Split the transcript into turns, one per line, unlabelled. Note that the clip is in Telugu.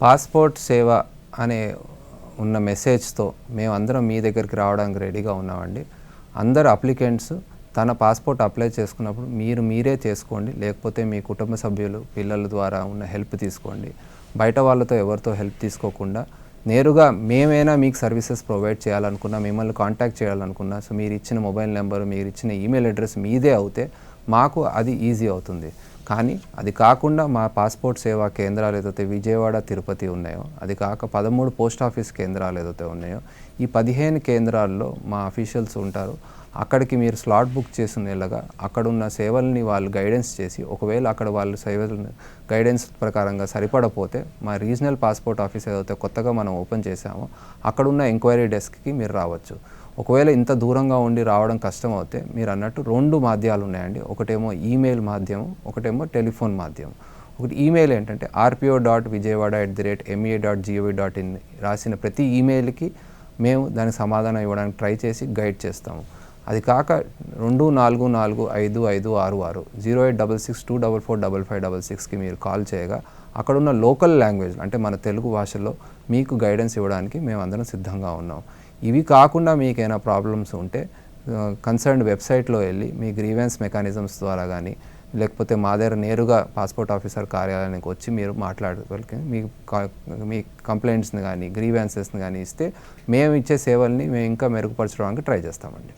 పాస్పోర్ట్ సేవ అనే ఉన్న మెసేజ్తో మేము అందరం మీ దగ్గరికి రావడానికి రెడీగా ఉన్నామండి. అందరు అప్లికెంట్స్ తన పాస్పోర్ట్ అప్లై చేసుకున్నప్పుడు మీరు మీరే చేసుకోండి. లేకపోతే మీ కుటుంబ సభ్యులు పిల్లల ద్వారా ఉన్న హెల్ప్ తీసుకోండి. బయట వాళ్ళతో ఎవరితో హెల్ప్ తీసుకోకుండా నేరుగా మేమైనా మీకు సర్వీసెస్ ప్రొవైడ్ చేయాలనుకున్నా మిమ్మల్ని కాంటాక్ట్ చేయాలనుకున్నా సో మీరు ఇచ్చిన మొబైల్ నెంబర్ మీరు ఇచ్చిన ఈమెయిల్ అడ్రస్ మీదే అవుతే మాకు అది ఈజీ అవుతుంది. కానీ అది కాకుండా మా పాస్పోర్ట్ సేవా కేంద్రాలు ఏదైతే విజయవాడ తిరుపతి ఉన్నాయో అది కాక పదమూడు పోస్ట్ ఆఫీస్ కేంద్రాలు ఏదైతే ఉన్నాయో ఈ పదిహేను కేంద్రాల్లో మా అఫీషియల్స్ ఉంటారు. అక్కడికి మీరు స్లాట్ బుక్ చేసుకునేలాగా అక్కడున్న సేవల్ని వాళ్ళు గైడెన్స్ చేసి ఒకవేళ అక్కడ వాళ్ళు సేవలను గైడెన్స్ ప్రకారంగా సరిపడపోతే మా రీజనల్ పాస్పోర్ట్ ఆఫీస్ ఏదైతే కొత్తగా మనం ఓపెన్ చేశామో అక్కడున్న ఎంక్వైరీ డెస్క్కి మీరు రావచ్చు. ఒకవేళ ఇంత దూరంగా ఉండి రావడం కష్టం అవుతే మీరు అన్నట్టు రెండు మాధ్యాలు ఉన్నాయండి. ఒకటేమో ఈమెయిల్ మాధ్యమం ఒకటేమో టెలిఫోన్ మాధ్యమం. ఒకటి ఈమెయిల్ ఏంటంటే RPO dot Vijayawada at the rate MEA dot GOV dot in రాసిన ప్రతి ఈమెయిల్కి మేము దానికి సమాధానం ఇవ్వడానికి ట్రై చేసి గైడ్ చేస్తాము. అది కాక రెండు నాలుగు నాలుగు ఐదు ఐదు ఆరు ఆరు zero eight double six two double four double five double సిక్స్కి మీరు కాల్ చేయగా అక్కడున్న లోకల్ లాంగ్వేజ్ అంటే మన తెలుగు భాషలో మీకు గైడెన్స్ ఇవ్వడానికి మేము అందరం సిద్ధంగా ఉన్నాం. ఇవి కాకుండా మీకు ఏమైనా ప్రాబ్లమ్స్ ఉంటే కన్సర్న్డ్ వెబ్సైట్లో వెళ్ళి మీ గ్రీవెన్స్ మెకానిజమ్స్ ద్వారా కానీ లేకపోతే మా దగ్గర నేరుగా పాస్పోర్ట్ ఆఫీసర్ కార్యాలయానికి వచ్చి మీరు మాట్లాడగలిగి మీ మీ కంప్లైంట్స్ని కానీ గ్రీవెన్సెస్ని కానీ ఇస్తే మేము ఇచ్చే సేవల్ని మేము ఇంకా మెరుగుపరచడానికి ట్రై చేస్తామండి.